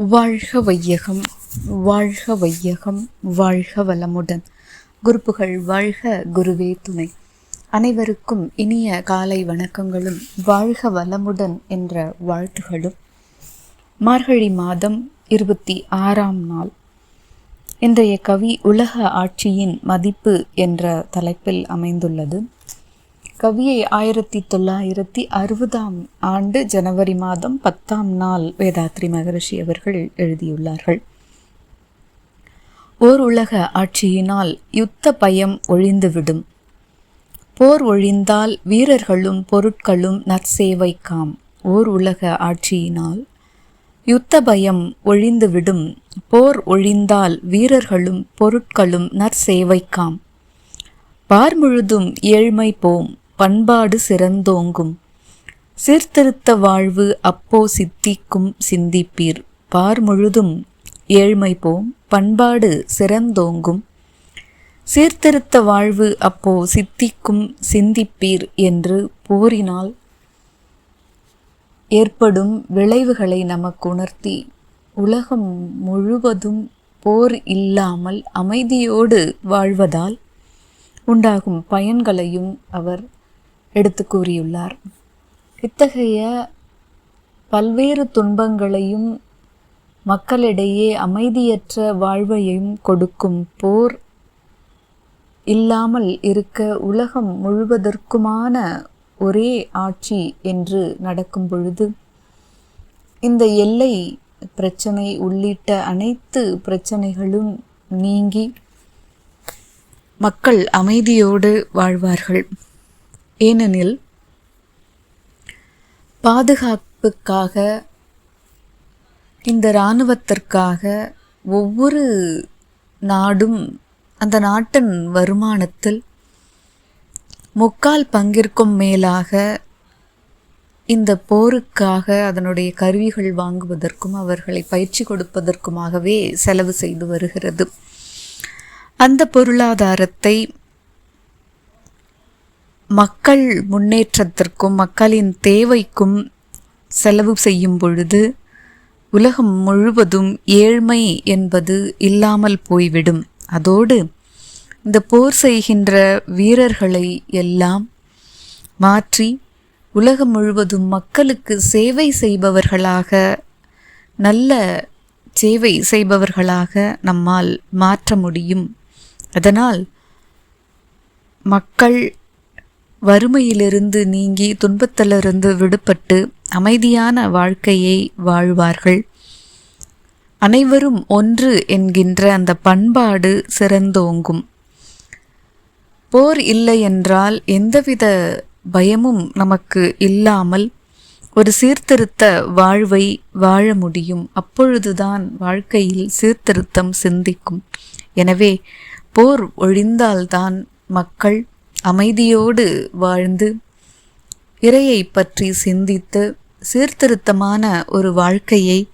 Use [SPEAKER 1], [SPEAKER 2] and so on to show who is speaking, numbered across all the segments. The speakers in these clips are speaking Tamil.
[SPEAKER 1] வாழ்க வையகம் வாழ்க வையகம் வாழ்க வளமுடன். குருப்புகள் வாழ்க குருவே துணை. அனைவருக்கும் இனிய காலை வணக்கங்களும் வாழ்க வளமுடன் என்ற வாழ்த்துகளும். மார்கழி மாதம் இருபத்தி ஆறாம் நாள். இன்றைய கவி உலக ஆட்சியின் மதிப்பு என்ற தலைப்பில் அமைந்துள்ளது. கவியை ஆயிரத்தி தொள்ளாயிரத்தி அறுபதாம் ஆண்டு ஜனவரி மாதம் பத்தாம் நாள் வேதாத்ரி மகரிஷி அவர்கள் எழுதியுள்ளார்கள். ஓர் உலக ஆட்சியினால் யுத்த பயம் ஒழிந்துவிடும். போர் ஒழிந்தால் வீரர்களும் பொருட்களும் நற்சேவைக்காம். ஓர் உலக ஆட்சியினால் யுத்த பயம் ஒழிந்துவிடும். போர் ஒழிந்தால் வீரர்களும் பொருட்களும் நற்சேவைக்காம். பார் முழுதும் ஏழ்மை போம். பண்பாடு சிறந்தோங்கும். சீர்திருத்த வாழ்வு அப்போ சித்திக்கும் சிந்திப்பீர். பார் முழுதும் ஏழ்மை போம். பண்பாடு சிறந்தோங்கும். சீர்திருத்த வாழ்வு அப்போ சித்திக்கும் சிந்திப்பீர் என்று போரினால் ஏற்படும் விளைவுகளை நமக்கு உணர்த்தி உலகம் முழுவதும் போர் இல்லாமல் அமைதியோடு வாழ்வதால் உண்டாகும் பயன்களையும் அவர் எடுத்து கூறியுள்ளார். இத்தகைய பல்வேறு துன்பங்களையும் மக்களிடையே அமைதியற்ற வாழ்வையும் கொடுக்கும் போர் இல்லாமல் இருக்க உலகம் முழுவதற்குமான ஒரே ஆட்சி என்று நடக்கும் பொழுது இந்த எல்லை பிரச்சனை உள்ளிட்ட அனைத்து பிரச்சனைகளும் நீங்கி மக்கள் அமைதியோடு வாழ்வார்கள். ஏனெனில் பாதுகாப்புக்காக இந்த இராணுவத்திற்காக ஒவ்வொரு நாடும் அந்த நாட்டின் வருமானத்தில் முக்கால் பங்கிற்கும் மேலாக இந்த போருக்காக அதனுடைய கருவிகள் வாங்குவதற்கும் அவர்களை பயிற்சி கொடுப்பதற்குமாகவே செலவு செய்து வருகிறது. அந்த பொருளாதாரத்தை மக்கள் முன்னேற்றத்திற்கும் மக்களின் தேவைக்கும் செலவு செய்யும் பொழுது உலகம் முழுவதும் ஏழ்மை என்பது இல்லாமல் போய்விடும். அதோடு இந்த போர் செய்கின்ற வீரர்களை எல்லாம் மாற்றி உலகம் முழுவதும் மக்களுக்கு சேவை செய்பவர்களாக நல்ல சேவை செய்பவர்களாக நம்மால் மாற்ற முடியும். அதனால் மக்கள் வறுமையிலிருந்து நீங்கி துன்பத்திலிருந்து விடுபட்டு அமைதியான வாழ்க்கையை வாழ்வார்கள். அனைவரும் ஒன்று என்கின்ற அந்த பண்பாடு சிறந்தோங்கும். போர் இல்லை என்றால் எந்தவித பயமும் நமக்கு இல்லாமல் ஒரு சீர்திருத்த வாழ்வை வாழ முடியும். அப்பொழுதுதான் வாழ்க்கையில் சீர்திருத்தம் சிந்திக்கும். எனவே போர் ஒழிந்தால்தான் மக்கள் அமைதியோடு வாழ்ந்து இறையை பற்றி சிந்தித்து சீர்திருத்தமான ஒரு வாழ்க்கையை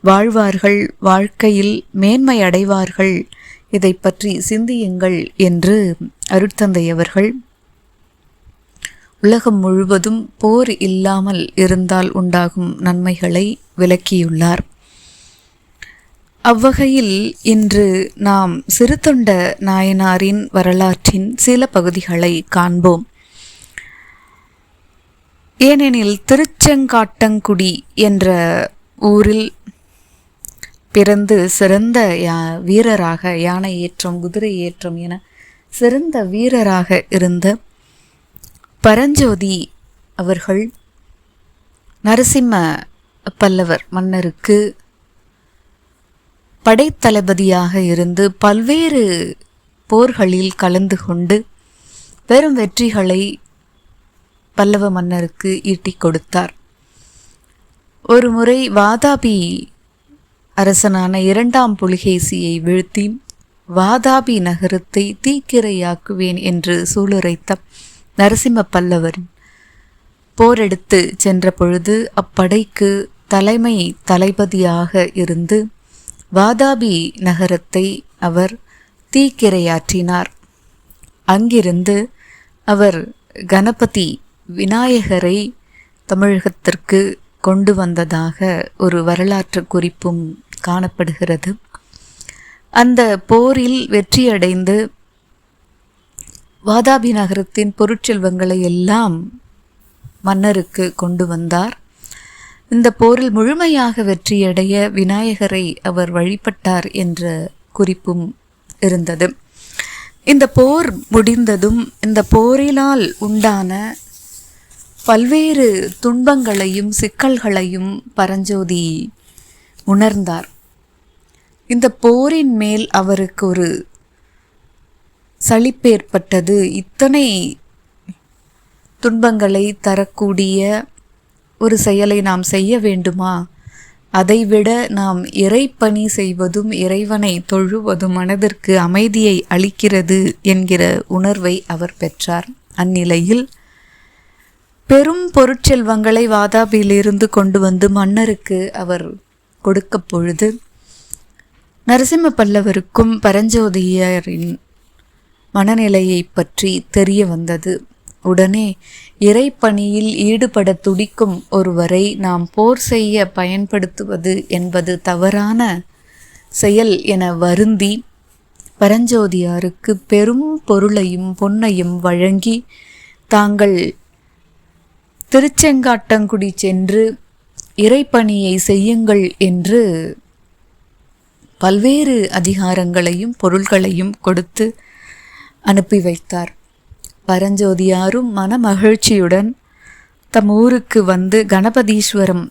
[SPEAKER 1] வாழ்வார்கள் வாழ்க்கையில் மேன்மை அடைவார்கள். இதை பற்றி சிந்தியுங்கள் என்று அருட்தந்தை அவர்கள் உலகம் முழுவதும் போர் இல்லாமல் இருந்தால் உண்டாகும் நன்மைகளை விளக்கியுள்ளார். அவ்வகையில் இன்று நாம் சிறுதொண்ட நாயனாரின் வரலாற்றின் சில பகுதிகளை காண்போம். ஏனெனில் திருச்செங்காட்டங்குடி என்ற ஊரில் பிறந்து சிறந்த யா வீரராக யானை ஏற்றம் குதிரை ஏற்றம் என சிறந்த வீரராக இருந்த பரஞ்சோதி அவர்கள் நரசிம்ம பல்லவர் மன்னருக்கு படைத்தளபதியாக இருந்து பல்வேறு போர்களில் கலந்து கொண்டு பெரும் வெற்றிகளை பல்லவ மன்னருக்கு ஈட்டிக் கொடுத்தார். ஒரு முறை வாதாபி அரசனான இரண்டாம் புலிகேசியை வீழ்த்தி வாதாபி நகரத்தை தீக்கிரையாக்குவேன் என்று சூளுரைத்த நரசிம்ம பல்லவரின் போரெடுத்து சென்ற பொழுது அப்படைக்கு தலைமை தளபதியாக இருந்து வாதாபி நகரத்தை அவர் தீக்கிரையாற்றினார். அங்கிருந்து அவர் கணபதி விநாயகரை தமிழகத்திற்கு கொண்டு வந்ததாக ஒரு வரலாற்று குறிப்பும் காணப்படுகிறது. அந்த போரில் வெற்றியடைந்து வாதாபி நகரத்தின் பொருட்செல்வங்களை எல்லாம் மன்னருக்கு கொண்டு வந்தார். இந்த போரில் முழுமையாக வெற்றியடைய விநாயகரை அவர் வழிபட்டார் என்ற குறிப்பும் இருந்தது. இந்த போர் முடிந்ததும் இந்த போரினால் உண்டான பல்வேறு துன்பங்களையும் சிக்கல்களையும் பரஞ்சோதி உணர்ந்தார். இந்த போரின் மேல் அவருக்கு ஒரு சலிப்பேற்பட்டது இத்தனை துன்பங்களை தரக்கூடிய ஒரு செயலை நாம் செய்ய வேண்டுமா? அதைவிட நாம் இறைப்பணி செய்வதும் இறைவனை தொழுவதும் மனதிற்கு அமைதியை அளிக்கிறது என்கிற உணர்வை அவர் பெற்றார். அந்நிலையில் பெரும் பொருட்செல்வங்களை வாதாபியிலிருந்து கொண்டு வந்து மன்னருக்கு அவர் கொடுக்க பொழுது நரசிம்ம பல்லவருக்கும் பரஞ்சோதியரின் மனநிலையை பற்றி தெரிய வந்தது. உடனே இறைப்பணியில் ஈடுபட துடிக்கும் ஒருவரை நாம் போர் செய்ய பயன்படுத்துவது என்பது தவறான செயல் என வருந்தி பரஞ்சோதியாருக்கு பெரும் பொருளையும் பொன்னையும் வழங்கி தாங்கள் திருச்செங்காட்டங்குடி சென்று இறைப்பணியை செய்யுங்கள் என்று பல்வேறு அதிகாரங்களையும் பொருள்களையும் கொடுத்து அனுப்பி வைத்தார். பரஞ்சோதியாரும் மனமகிழ்ச்சியுடன் தம் ஊருக்கு வந்து கணபதீஸ்வரம்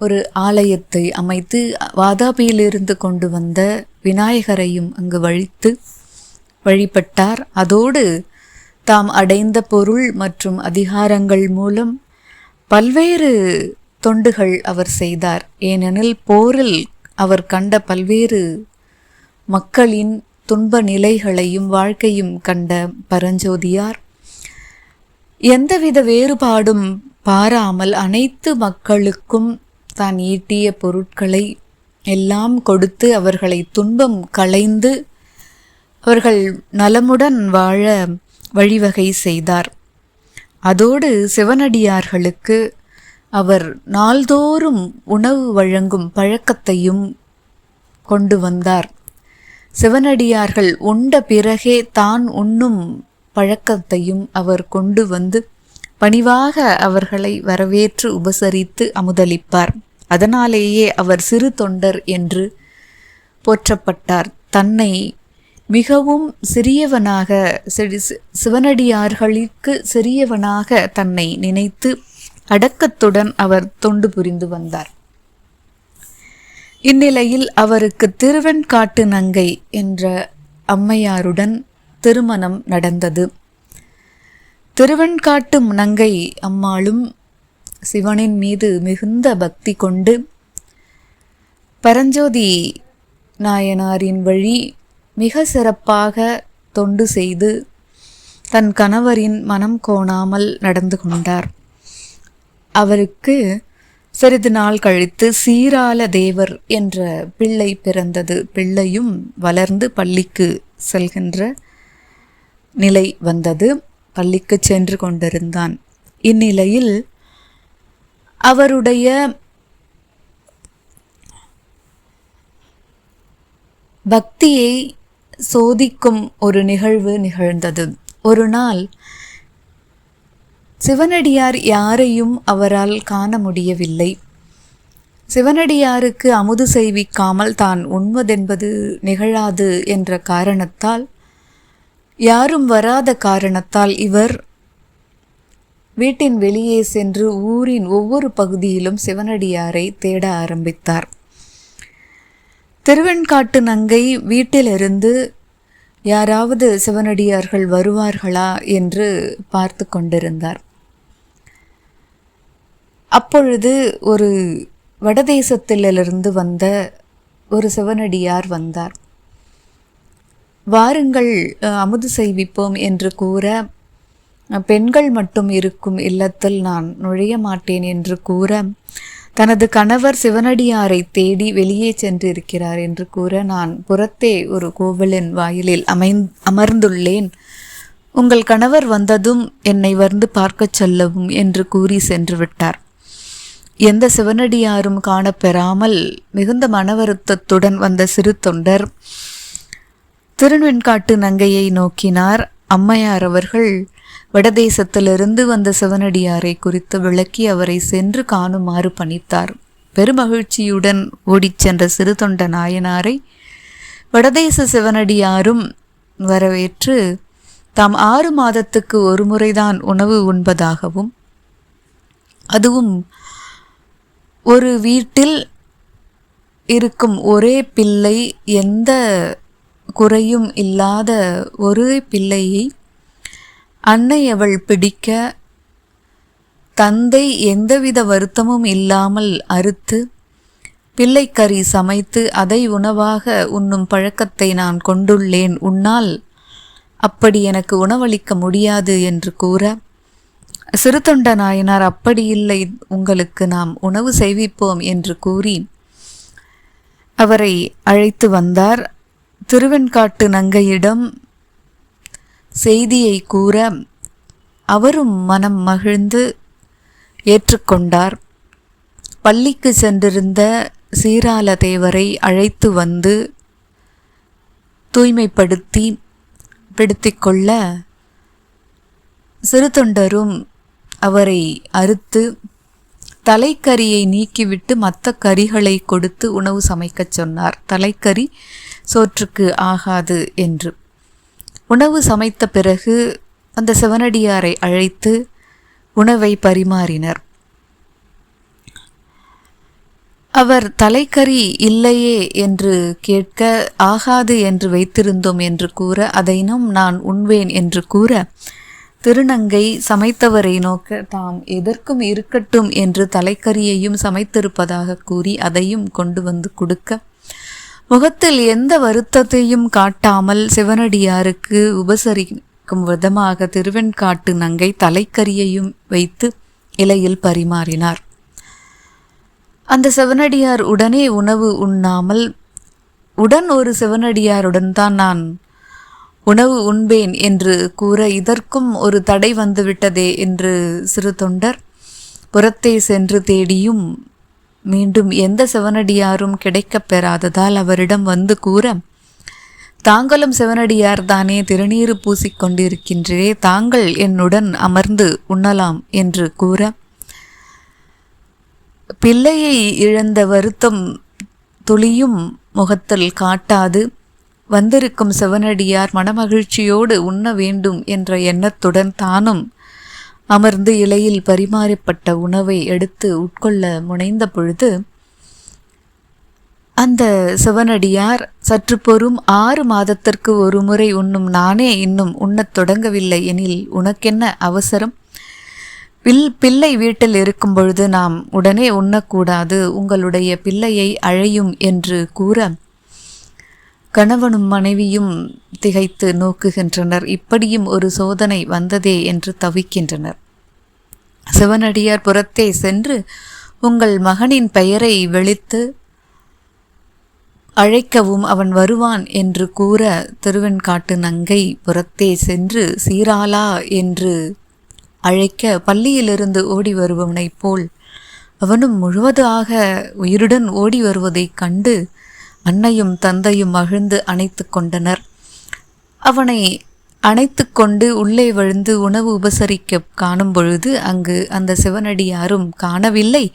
[SPEAKER 1] ஒரு ஆலயத்தை அமைத்து வாதாபியிலிருந்து கொண்டு வந்த விநாயகரையும் அங்கு வழித்து வழிபட்டார். அதோடு தாம் அடைந்த பொருள் மற்றும் அதிகாரங்கள் மூலம் பல்வேறு தொண்டுகள் அவர் செய்தார். ஏனெனில் போரில் அவர் கண்ட பல்வேறு மக்களின் துன்ப நிலைகளையும் வாழ்க்கையும் கண்ட பரஞ்சோதியார். எந்தவித வேறுபாடும் பாராமல் அனைத்து மக்களுக்கும் தான் ஈட்டிய பொருட்களை எல்லாம் கொடுத்து அவர்களை துன்பம் களைந்து அவர்கள் நலமுடன் வாழ வழிவகை செய்தார். அதோடு சிவனடியார்களுக்கு அவர் நாள்தோறும் உணவு வழங்கும் பழக்கத்தையும் கொண்டு வந்தார். சிவனடியார்கள் உண்ட பிறகே தான் உண்ணும் பழக்கத்தையும் அவர் கொண்டு வந்து பணிவாக அவர்களை வரவேற்று உபசரித்து அமுதளிப்பார். அதனாலேயே அவர் சிறு தொண்டர் என்று போற்றப்பட்டார். தன்னை மிகவும் சிறியவனாக சிவனடியார்களுக்கு சிறியவனாக தன்னை நினைத்து அடக்கத்துடன் அவர் தொண்டு புரிந்து வந்தார். இந்நிலையில் அவருக்கு திருவெண்காட்டு நங்கை என்ற அம்மையாருடன் திருமணம் நடந்தது. திருவெண்காட்டு நங்கை அம்மாளும் சிவனின் மீது மிகுந்த பக்தி கொண்டு பரஞ்சோதி நாயனாரின் வழி மிக சிறப்பாக தொண்டு செய்து தன் கணவரின் மனம் கோணாமல் நடந்து கொண்டார். அவருக்கு சிறிது நாள் கழித்து சீரால தேவர் என்ற பிள்ளை பிறந்தது. பிள்ளையும் வளர்ந்து பள்ளிக்கு செல்கின்ற நிலை வந்தது. பள்ளிக்கு சென்று கொண்டிருந்தான். இந்நிலையில் அவருடைய பக்தியை சோதிக்கும் ஒரு நிகழ்வு நிகழ்ந்தது. ஒரு நாள் சிவனடியார் யாரையும் அவரால் காண முடியவில்லை. சிவனடியாருக்கு அமுது செய்விக்காமல் தான் உண்மதென்பது நிகழாது என்ற காரணத்தால் யாரும் வராத காரணத்தால் இவர் வீட்டின் வெளியே சென்று ஊரின் ஒவ்வொரு பகுதியிலும் சிவனடியாரை தேட ஆரம்பித்தார். திருவெண்காட்டு நங்கை வீட்டிலிருந்து யாராவது சிவனடியார்கள் வருவார்களா என்று பார்த்து கொண்டிருந்தார். அப்பொழுது ஒரு வடதேசத்திலிருந்து வந்த ஒரு சிவனடியார் வந்தார். வாருங்கள் அமுது செய்விப்போம் என்று கூற பெண்கள் மட்டும் இருக்கும் இல்லத்தில் நான் நுழைய மாட்டேன் என்று கூற தனது கணவர் சிவனடியாரை தேடி வெளியே சென்று இருக்கிறார் என்று கூற நான் புறத்தே ஒரு கோவிலின் வாயிலில் அமைந் அமர்ந்துள்ளேன். உங்கள் கணவர் வந்ததும் என்னை வந்து பார்க்கச் சொல்லவும் என்று கூறி சென்று விட்டார். எந்த சிவனடியாரும் காணப்பெறாமல் மிகுந்த மன வருத்தத்துடன் வந்த சிறு தொண்டர் திருவெண்காட்டு நங்கையை நோக்கினார். அம்மையார் அவர்கள் வடதேசத்திலிருந்து வந்த சிவனடியாரை குறித்து விளக்கி அவரை சென்று காணுமாறு பணித்தார். பெருமகிழ்ச்சியுடன் ஓடிச் சென்ற சிறு தொண்ட நாயனாரை வடதேச சிவனடியாரும் வரவேற்று தாம் ஆறு மாதத்துக்கு ஒரு முறைதான் உணவு உண்பதாகவும் அதுவும் ஒரு வீட்டில் இருக்கும் ஒரே பிள்ளை எந்த குறையும் இல்லாத ஒரே பிள்ளையை அன்னை அவள் பிடிக்க தந்தை எந்தவித வருத்தமும் இல்லாமல் அறுத்து பிள்ளைக்கறி சமைத்து அதை உணவாக உண்ணும் பழக்கத்தை நான் கொண்டுள்ளேன். உன்னால் அப்படி எனக்கு உணவளிக்க முடியாது என்று கூற சிறுதொண்ட நாயனார் அப்படி இல்லை உங்களுக்கு நாம் உணவு செய்விப்போம் என்று கூறி அவரை அழைத்து வந்தார். திருவெண்காட்டு நங்கையிடம் செய்தியை கூற அவரும் மனம் மகிழ்ந்து ஏற்றுக்கொண்டார். பள்ளிக்கு சென்றிருந்த சீரால தேவரை அழைத்து வந்து தூய்மைப்படுத்தி பிடித்திக்கொள்ள சிறு தொண்டரும் அவரை அறுத்து தலைக்கறியை நீக்கிவிட்டு மற்ற கறிகளை கொடுத்து உணவு சமைக்கச் சொன்னார். தலைக்கறி சோற்றுக்கு ஆகாது என்று. உணவு சமைத்த பிறகு அந்த சிவனடியாரை அழைத்து உணவை பரிமாறினர். அவர் தலைக்கறி இல்லையே என்று கேட்க ஆகாது என்று வைத்திருந்தோம் என்று கூற அதைனும் நான் உண்வேன் என்று கூற திருநங்கை சமைத்தவரை நோக்க தாம் எதற்கும் இருக்கட்டும் என்று தலைக்கரியையும் சமைத்திருப்பதாக கூறி அதையும் கொண்டு வந்து கொடுக்க. முகத்தில் எந்த வருத்தத்தையும் காட்டாமல் சிவனடியாருக்கு உபசரிக்கும் விதமாக திருவெண்காட்டு நங்கை தலைக்கரியையும் வைத்து இலையில் பரிமாறினார். அந்த சிவனடியார் உடனே உணவு உண்ணாமல் உடன் ஒரு சிவனடியாருடன் தான் நான் உணவு உண்பேன் என்று கூற இதற்கும் ஒரு தடை வந்துவிட்டதே என்று சிறு தொண்டர். புறத்தே சென்று தேடியும் மீண்டும் எந்த சிவனடியாரும் கிடைக்கப் பெறாததால் அவரிடம் வந்து கூற தாங்களும் சிவனடியார்தானே திருநீறு பூசிக்கொண்டிருக்கின்றே தாங்கள் என்னுடன் அமர்ந்து உண்ணலாம் என்று கூற பிள்ளையை இழந்த வருத்தம் துளியும் முகத்தில் காட்டாது வந்திருக்கும் சிவனடியார் மனமகிழ்ச்சியோடு உண்ண வேண்டும் என்ற எண்ணத்துடன் தானும் அமர்ந்து இலையில் பரிமாறப்பட்ட உணவை எடுத்து உட்கொள்ள முனைந்த பொழுது அந்த சிவனடியார் சற்று பொறும் ஆறு மாதத்திற்கு ஒரு முறை உண்ணும் நானே இன்னும் உண்ணத் தொடங்கவில்லை எனில் உனக்கென்ன அவசரம்? பில் பிள்ளை வீட்டில் இருக்கும் பொழுது நாம் உடனே உண்ணக்கூடாது உங்களுடைய பிள்ளையை அழையும் என்று கூற கணவனும் மனைவியும் திகைத்து நோக்குகின்றனர். இப்படியும் ஒரு சோதனை வந்ததே என்று தவிக்கின்றனர். சிவனடியார் புறத்தே சென்று உங்கள் மகனின் பெயரை வெளித்து அழைக்கவும் அவன் வருவான் என்று கூற திருவெண்காட்டு நங்கை புறத்தே சென்று சீராலா என்று அழைக்க பள்ளியிலிருந்து ஓடி வருபவனைப் போல் அவனும் முழுவதாக உயிருடன் ஓடி வருவதைக் கண்டு அன்னையும் தந்தையும் மகிழ்ந்து அணைத்து கொண்டனர். அவனை அணைத்து கொண்டு உள்ளே விழுந்து உணவு உபசரிக்க காணும் பொழுது அங்கு அந்த சிவனடியாரும் காணவில்லை.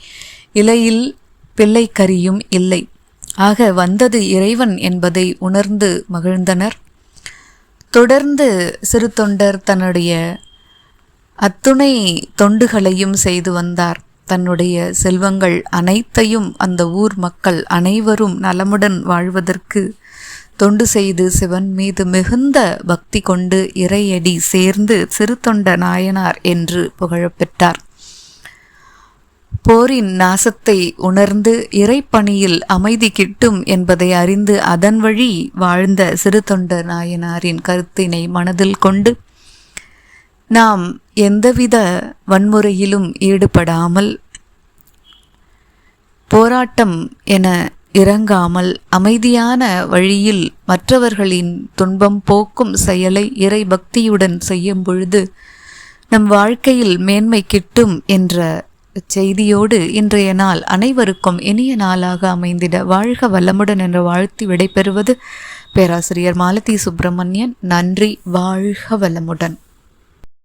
[SPEAKER 1] இலையில் பிள்ளைக்கரியும் இல்லை. ஆக வந்தது இறைவன் என்பதை உணர்ந்து மகிழ்ந்தனர். தொடர்ந்து சிறு தொண்டர் தன்னுடைய அத்துணை தொண்டுகளையும் செய்து வந்தார். தன்னுடைய செல்வங்கள் அனைத்தையும் அந்த ஊர் மக்கள் அனைவரும் நலமுடன் வாழ்வதற்கு தொண்டு செய்து சிவன் மீது மிகுந்த பக்தி கொண்டு இறையடி சேர்ந்து சிறு தொண்ட நாயனார் என்று புகழப்பெற்றார். போரின் நாசத்தை உணர்ந்து இறைப்பணியில் அமைதி கிட்டும் என்பதை அறிந்து அதன் வழி வாழ்ந்த சிறு தொண்ட நாயனாரின் கருத்தினை மனதில் கொண்டு நாம் எந்தவித வன்முறையிலும் ஈடுபடாமல் போராட்டம் என இறங்காமல் அமைதியான வழியில் மற்றவர்களின் துன்பம் போக்கும் செயலை இறை பக்தியுடன் செய்யும் பொழுது நம் வாழ்க்கையில் மேன்மை கிட்டும் என்ற செய்தியோடு இன்றைய நாள் அனைவருக்கும் இனிய நாளாக அமைந்திட வாழ்க வளமுடன் என்ற வாழ்த்தி விடைபெறுவது பேராசிரியர் மாலதி சுப்பிரமணியன். நன்றி வாழ்க வளமுடன்